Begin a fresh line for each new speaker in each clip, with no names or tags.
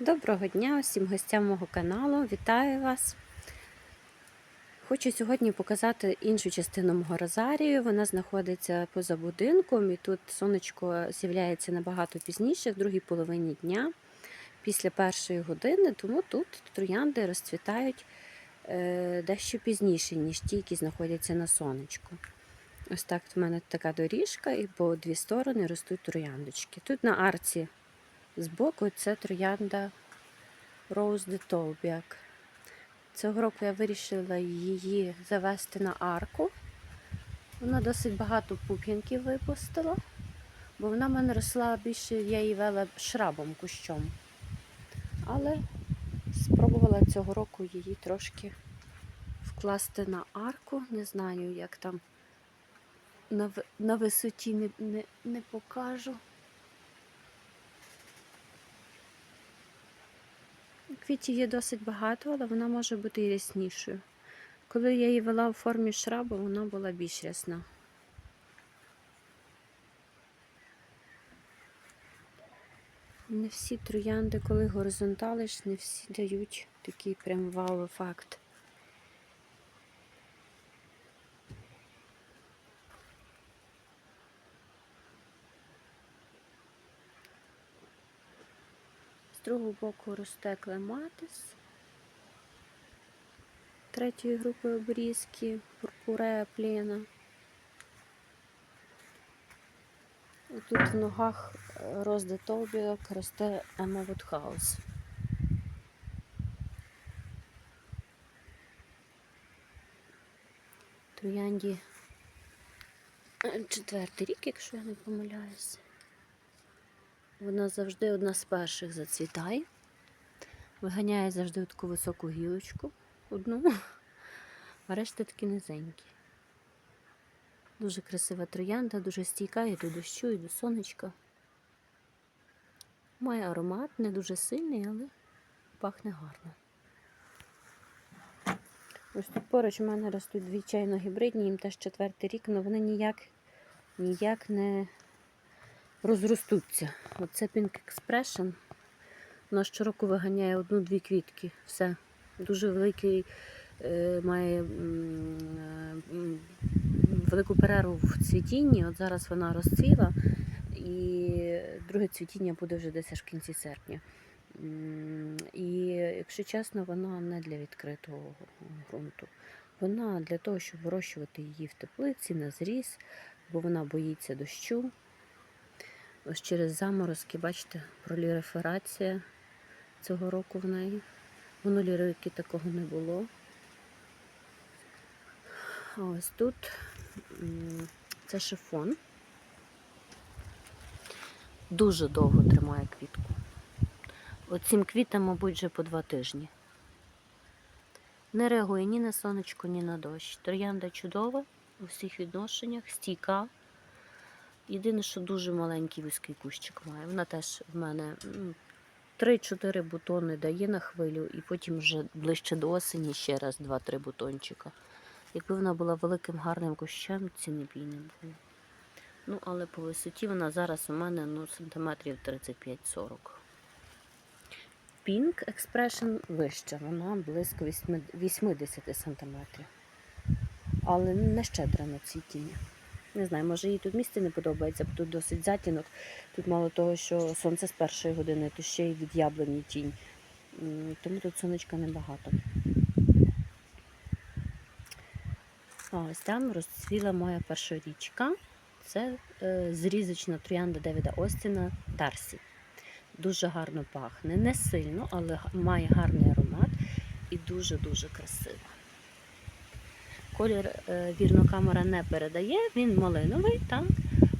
Доброго дня усім гостям мого каналу. Вітаю вас! Хочу сьогодні показати іншу частину мого розарію. Вона знаходиться поза будинком, і тут сонечко з'являється набагато пізніше, в другій половині дня, після першої години, тому тут троянди розцвітають е, дещо пізніше, ніж ті, які знаходяться на сонечку. Ось так в мене така доріжка, і по дві сторони ростуть трояндочки. Тут на арці Збоку це троянда Rose de Tolbiac. Цього року я вирішила її завести на арку. Вона досить багато пуп'янків випустила, бо вона в мене росла більше, я її вела шрабом кущом. Але спробувала цього року її трошки вкласти на арку. Не знаю, як там на, на висоті не, не, не покажу. Квітів є досить багато, але вона може бути і ряснішою. Коли я її вела у формі шрабу, вона була більш рясна. Не всі троянди, коли горизонталиш, не всі дають такий прям вау-ефект. Другого боку росте клематис. Третьої групи обрізки, пурпурея плена. І Тут в ногах розде Толбіок росте Емма Вудхаус. Троянді е, четвертий рік, якщо я не помиляюся. Вона завжди одна з перших зацвітає. Виганяє завжди таку високу гілочку одну, а решта такі низенькі. Дуже красива троянда, дуже стійка і до дощу, і до сонечка. Має аромат, не дуже сильний, але пахне гарно. Ось тут поруч у мене ростуть дві чайно-гібридні, їм теж четвертий рік, але вони ніяк, ніяк не розростуться. Оце Pink Expression. Вона щороку виганяє одну-дві квітки. Все. Дуже великий е, має е, велику перерву в цвітінні. От зараз вона розцвіла, і друге цвітіння буде вже десь аж в кінці серпня. І, якщо чесно, вона не для відкритого ґрунту. Вона для того, щоб вирощувати її в теплиці на зріз, бо вона боїться дощу. Ось через заморозки, бачите, проліферація цього року в неї. В минулі роки такого не було. А ось тут це шифон. Дуже довго тримає квітку. Оцім квітам, мабуть, вже по два тижні. Не реагує ні на сонечко, ні на дощ. Троянда чудова у всіх відношеннях, стійка. Єдине, що дуже маленький вузький кущик має. Вона теж в мене 3-4 бутони дає на хвилю, і потім вже ближче до осені ще раз 2-3 бутончика. Якби вона була великим гарним кущем, ціни б їй не було. Ну, але по висоті вона зараз у мене ну, сантиметрів 35-40. Pink Expression вища, вона близько 80 сантиметрів. Але не щедра на цвітіння. Не знаю, може їй тут місце не подобається, бо тут досить затінок. Тут мало того, що сонце з першої години, то ще й від яблуні тінь. Тому тут сонечка небагато. Ось там розцвіла моя першорічка. Це е, зрізочна троянда Девіда Остіна Дарсі. Дуже гарно пахне. Не сильно, але має гарний аромат і дуже-дуже красива. Колір е, вірно камера не передає, він малиновий, так,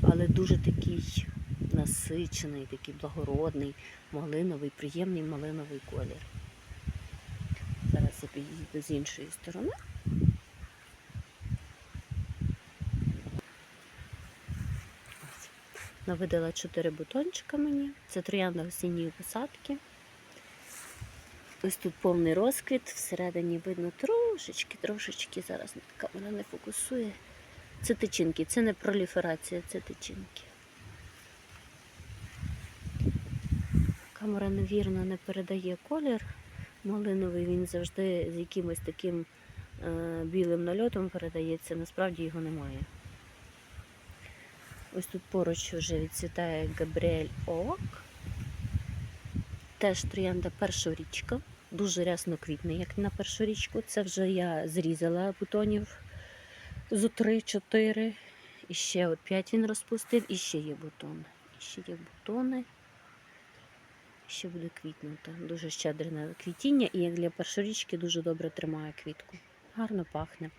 але дуже такий насичений, такий благородний, малиновий, приємний малиновий колір. Зараз я підійду з іншої сторони. Навидала 4 бутончика мені. Це троянда осінньої посадки. Ось тут повний розквіт, всередині видно трошечки, трошечки, зараз камера не фокусує. Це тичинки, це не проліферація, це тичинки. Камера невірно не передає колір. Малиновий він завжди з якимось таким е, білим нальотом передається, насправді його немає. Ось тут поруч вже відцвітає Габріель Ок. Теж троянда першорічка. Дуже рясно квітне, як на першорічку. Це вже я зрізала бутонів зо 3-4. І ще от 5 він розпустив, і ще є бутони. І ще є бутони. Ще буде квітнути. Дуже щедре квітіння, і як для першорічки дуже добре тримає квітку. Гарно пахне.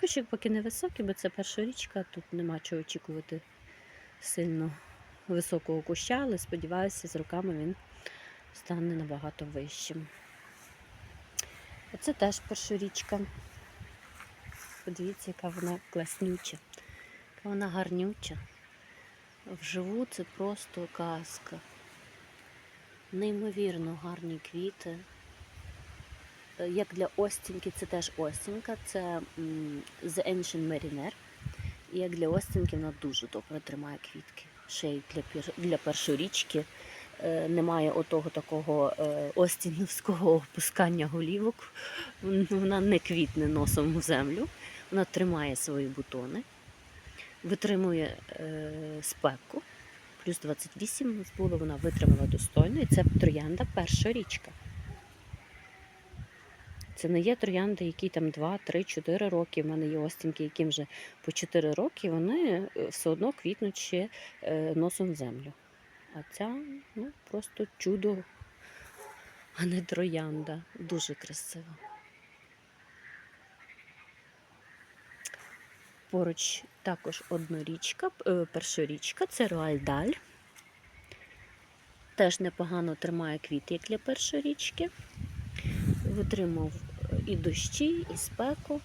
Кущик поки не високий, бо це першорічка, тут нема чого очікувати сильно високого куща, але сподіваюся, з роками він стане набагато вищим. Оце теж першорічка. Подивіться, яка вона класнюча, яка вона гарнюча. Вживу це просто казка. Неймовірно гарні квіти. Е, Як для Остінки, це теж Остінка, це The Ancient Mariner. І як для Остінки вона дуже добре тримає квітки. Ще й для, для першорічки немає отого такого е, остінівського опускання голівок. Вона не квітне носом у землю. Вона тримає свої бутони, витримує е, спеку. Плюс 28 у нас було, вона витримала достойно. І це троянда першорічка. Це не є троянди, які там 2, 3, 4 роки. У мене є остінки, яким вже по 4 роки, вони е, все одно квітнуть ще е, носом в землю. А ця ну, просто чудо, а не троянда. Дуже красива. Поруч також однорічка, е, першорічка, це Руальдаль. Теж непогано тримає квіти, як для першорічки. Витримав е, і дощі, і спеку.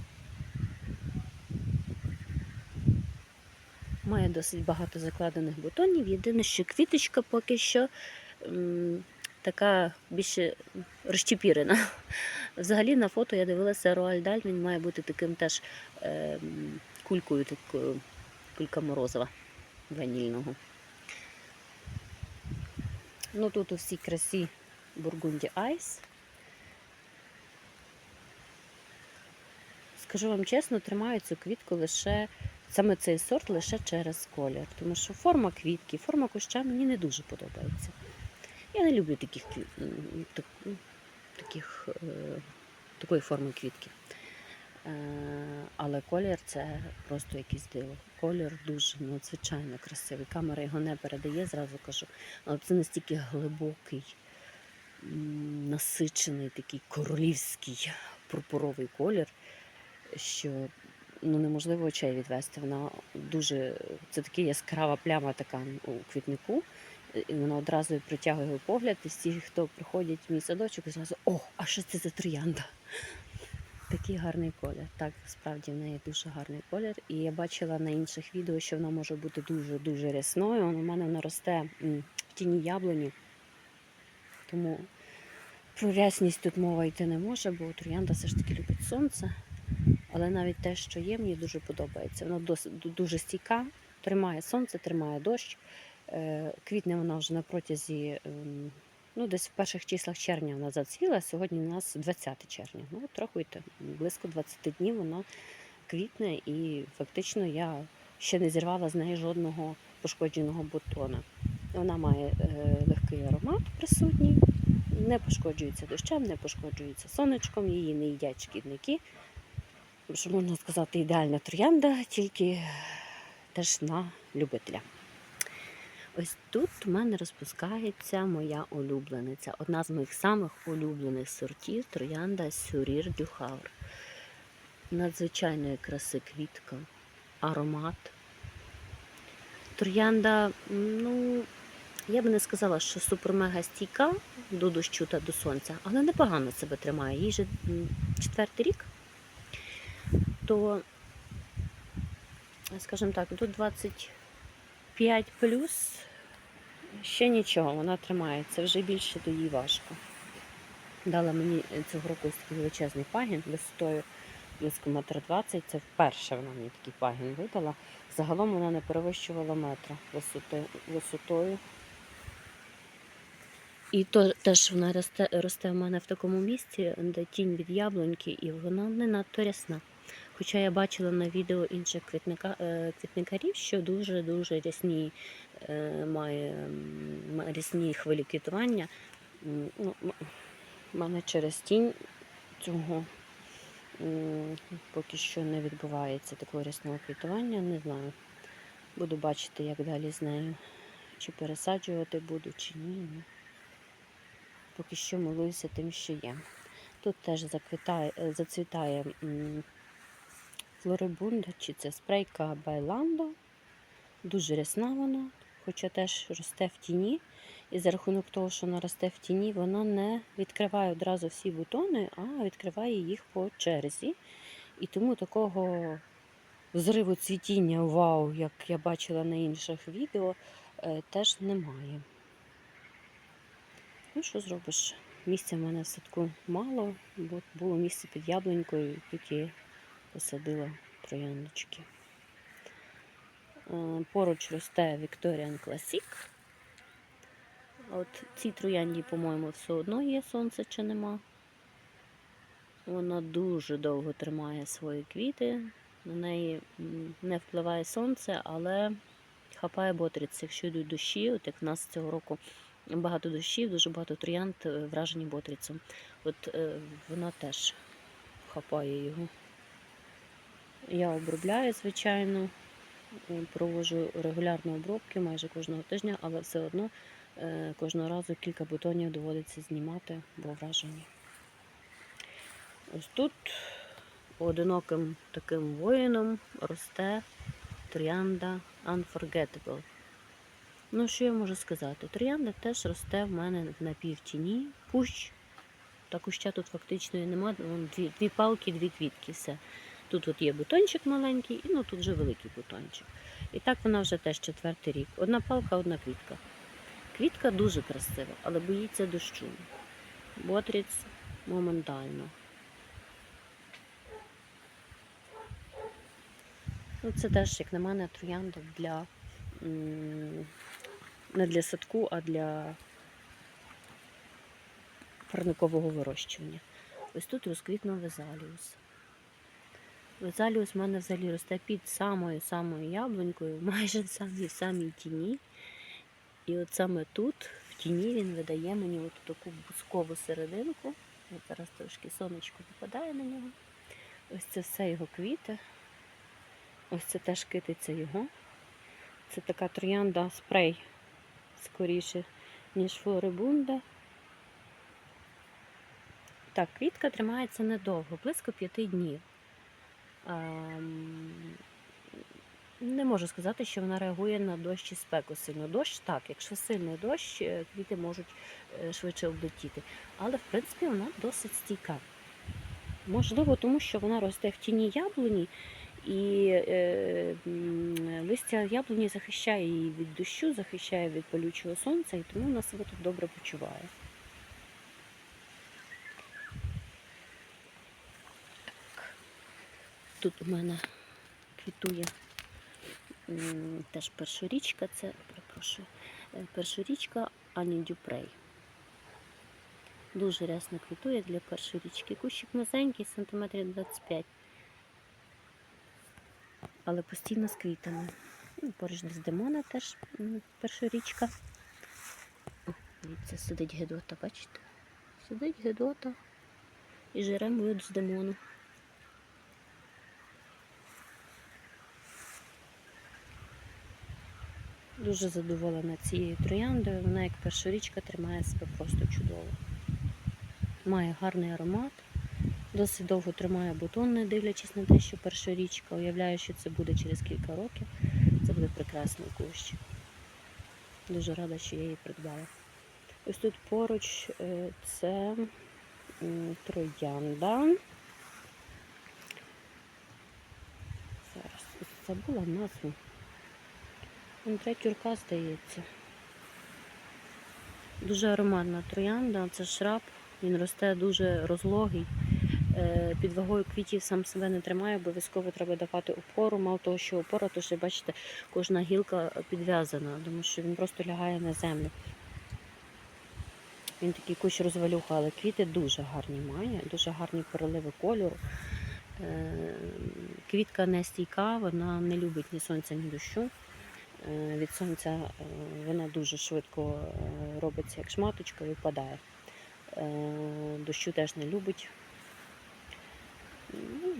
Має досить багато закладених бутонів. Єдине, що квіточка поки що м, така більше розчепірена. Взагалі на фото я дивилася Роальдаль, він має бути таким теж е, кулькою, такою, кулька морозова ванільного. Ну тут у всій красі Бургунді Айс. Скажу вам чесно, тримаю цю квітку лише саме цей сорт лише через колір. Тому що форма квітки, форма куща мені не дуже подобається. Я не люблю таких, так- таких, е, такої форми квітки. Е, але колір це просто якийсь диво. Колір дуже надзвичайно красивий. Камера його не передає, зразу кажу. Але це настільки глибокий, насичений, такий королівський пурпуровий колір, що ну, неможливо очей відвести. Вона дуже це така яскрава пляма така у квітнику. І вона одразу притягує погляд, і всі, хто приходять в мій садочок, зразу о, а що це за троянда? Такий гарний колір. Так, справді в неї дуже гарний колір. І я бачила на інших відео, що вона може бути дуже-дуже рясною. У мене вона росте в тіні яблуні. Тому про рясність тут мова йти не може, бо троянда все ж таки любить сонце. Але навіть те, що є, мені дуже подобається. Вона досить дуже стійка, тримає сонце, тримає дощ. Е, Квітне вона вже на протязі, ем, ну, десь в перших числах червня вона зацвіла, сьогодні у нас 20 червня. Ну, от близько 20 днів вона квітне, і фактично я ще не зірвала з неї жодного пошкодженого бутона. Вона має е, легкий аромат присутній, не пошкоджується дощем, не пошкоджується сонечком, її не їдять шкідники. Що можна сказати, ідеальна троянда, тільки теж на любителя. Ось тут у мене розпускається моя улюблениця. Одна з моїх самих улюблених сортів троянда Сюрір Дюхаур. Надзвичайної краси квітка, аромат. Троянда, ну, я би не сказала, що супер-мега стійка до дощу та до сонця, але непогано себе тримає. Їй же четвертий рік то, скажімо так, тут 25 плюс ще нічого, вона тримається, вже більше то їй важко. Дала мені цього року ось такий величезний пагін висотою близько метра 20. Це вперше вона мені такий пагін видала. Загалом вона не перевищувала метра висотою. І то теж вона росте, росте в мене в такому місці, де тінь від яблуньки, і вона не надто рясна. Хоча я бачила на відео інших квітника, е, квітникарів, що дуже-дуже рясні е, має рясні хвилі квітування. М, Ну, мене через тінь цього поки що не відбувається такого рясного квітування, не знаю. Буду бачити, як далі з нею. Чи пересаджувати буду, чи ні. Поки що милуюся тим, що є. Тут теж е, зацвітає флорибунда, чи це спрейка Байландо. Дуже рясна вона, хоча теж росте в тіні. І за рахунок того, що вона росте в тіні, вона не відкриває одразу всі бутони, а відкриває їх по черзі. І тому такого взриву цвітіння, вау, як я бачила на інших відео, е, теж немає. Ну, що зробиш? Місця в мене в садку мало, бо було місце під яблунькою, я посадила трояндочки. Е, Поруч росте Victorian Classic. От цій троянді, по-моєму, все одно є сонце чи нема. Вона дуже довго тримає свої квіти. На неї не впливає сонце, але хапає ботриць. Якщо йдуть дощі, от як в нас цього року багато дощів, дуже багато троянд е, вражені ботрицем. От е, вона теж хапає його. Я обробляю, звичайно, проводжу регулярно обробки майже кожного тижня, але все одно е, кожного разу кілька бутонів доводиться знімати, бо вражені. Ось тут одиноким таким воїном росте троянда Unforgettable. Ну, що я можу сказати? Троянда теж росте в мене в напівтіні. Кущ. Та куща тут фактично і нема. Вон Дві, дві палки, дві квітки. Все. Тут от є бутончик маленький, і ну тут вже великий бутончик. І так вона вже теж четвертий рік. Одна палка, одна квітка. Квітка дуже красива, але боїться дощу. Ботріць моментально. Ну, це теж, як на мене, троянда для не для садку, а для парникового вирощування. Ось тут розквітнув везаліус. Везаліус в мене взагалі росте під самою-самою яблунькою, майже в самій, самій тіні. І от саме тут, в тіні, він видає мені от таку бускову серединку. От зараз трошки сонечко попадає на нього. Ось це все його квіти. Ось це теж китиця його. Це така троянда спрей скоріше, ніж флорибунда. Так, квітка тримається недовго, близько п'яти днів. Ем, Не можу сказати, що вона реагує на дощ і спеку сильно. Дощ так, якщо сильний дощ, е, квіти можуть е, швидше облетіти. Але в принципі вона досить стійка. Можливо, тому що вона росте в тіні яблуні, і е, листя яблуні захищає її від дощу, захищає від палючого сонця, і тому вона себе тут добре почуває. Тут у мене квітує теж першорічка, це перепрошую, е, першорічка Ані Дюпрей. Дуже рясно квітує для першорічки. Кущик низенький, сантиметрів 25 але постійно з квітами. Ну, Поруч з Демона теж першорічка. О, Дивіться, сидить Гедота, бачите? Сидить Гедота і жере мою з демону. Дуже задоволена цією трояндою. Вона як першорічка тримає себе просто чудово. Має гарний аромат. Досить довго тримає бутон, не дивлячись на те, що перша річка. Уявляю, що це буде через кілька років. Це буде прекрасний кущ. Дуже рада, що я її придбала. Ось тут поруч е, це троянда. Зараз забула назву. Тюрка, здається. Дуже ароматна троянда, це шраб, він росте дуже розлогий. Е, Під вагою квітів сам себе не тримає, обов'язково треба давати опору. Мало того, що опора, то ще бачите, кожна гілка підв'язана, тому що він просто лягає на землю. Він такий кущ розвалюха, але квіти дуже гарні має, дуже гарні переливи кольору. Е, Квітка не стійка, вона не любить ні сонця, ні дощу. Е, Від сонця е, вона дуже швидко е, робиться як шматочка і випадає. Е, Дощу теж не любить. Ну,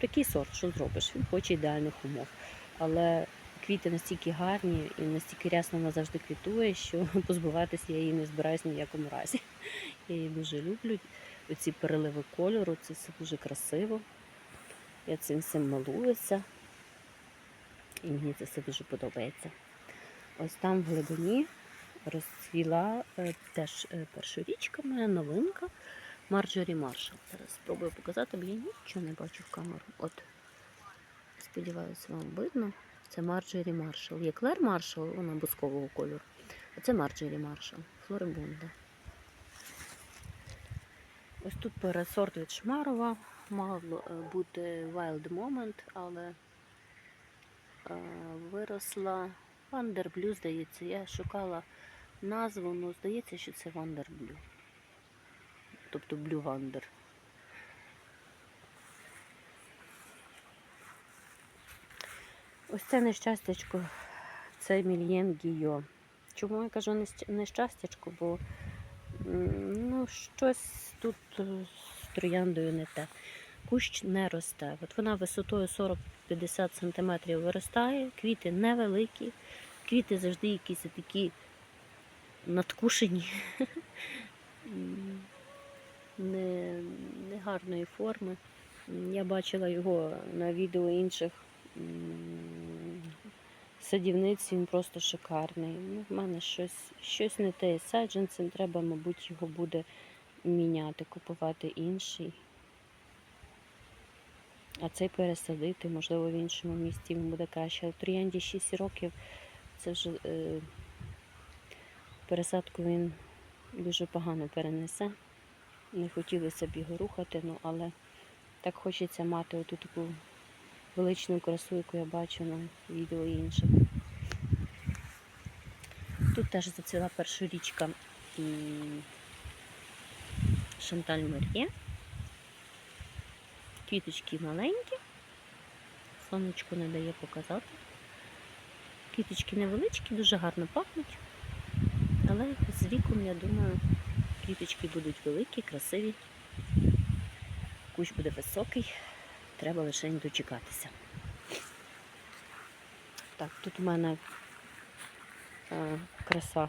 Такий сорт, що зробиш? Він хоче ідеальних умов. Але квіти настільки гарні і настільки рясно вона завжди квітує, що позбуватися я її не збираюсь в якому разі. Я її дуже люблю. Оці переливи кольору, це все дуже красиво. Я цим всім малуюся. І мені це все дуже подобається. Ось там в глибині розцвіла е, теж е, першорічка моя новинка Марджорі Маршал. Зараз спробую показати, бо я нічого не бачу в камеру. От, сподіваюся, вам видно. Це Марджорі Маршал. Є Клер Маршал, вона бускового кольору. А це Марджорі Маршал, Флорибунда. Ось тут пересорт від Шмарова. Мав е, бути Wild Moment, але виросла Вандерблю, здається. Я шукала назву, ну здається, що це Вандерблю. Тобто Blue Wander. Ось це нещастячко, це Мільєн Гійо. Чому я кажу нещ- нещастячко? Бо ну, щось тут е, з трояндою не те. Кущ не росте. От вона висотою 40-50 см виростає, квіти невеликі, квіти завжди якісь такі надкушені, М, не, негарної форми. Я бачила його на відео інших садівниць, він просто шикарний. Ну, в мене щось, щось не те саджанцем, треба, мабуть, його буде міняти, купувати інший. А цей пересадити, можливо, в іншому місці він буде краще. Але троянді 6 років це вже е, пересадку він дуже погано перенесе. Не хотілося б його рухати, ну але так хочеться мати оту таку величну красу, яку я бачу на відео інших. Тут теж зацвіла перша річка Шанталь Мер'є. Квіточки маленькі, сонечко не дає показати. Квіточки невеличкі, дуже гарно пахнуть. Але з віком, я думаю, квіточки будуть великі, красиві. Кущ буде високий, треба лише не дочекатися. Так, тут у мене е, краса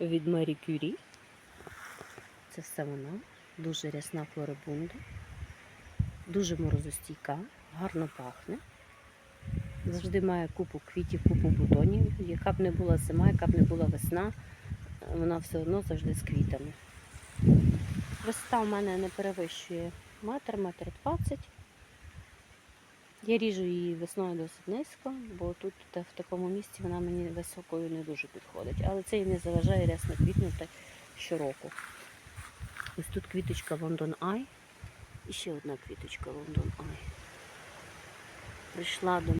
від Мері Кюрі. Це все вона. Дуже рясна флорибунда, дуже морозостійка, гарно пахне. Завжди має купу квітів, купу бутонів. Яка б не була зима, яка б не була весна, вона все одно завжди з квітами. Висота у мене не перевищує метр, метр двадцять. Я ріжу її весною досить низько, бо тут в такому місці вона мені високою не дуже підходить. Але це і не заважає рясно квітнути щороку. Ось тут квіточка London Eye. І ще одна квіточка Лондон. Ой. Прийшла до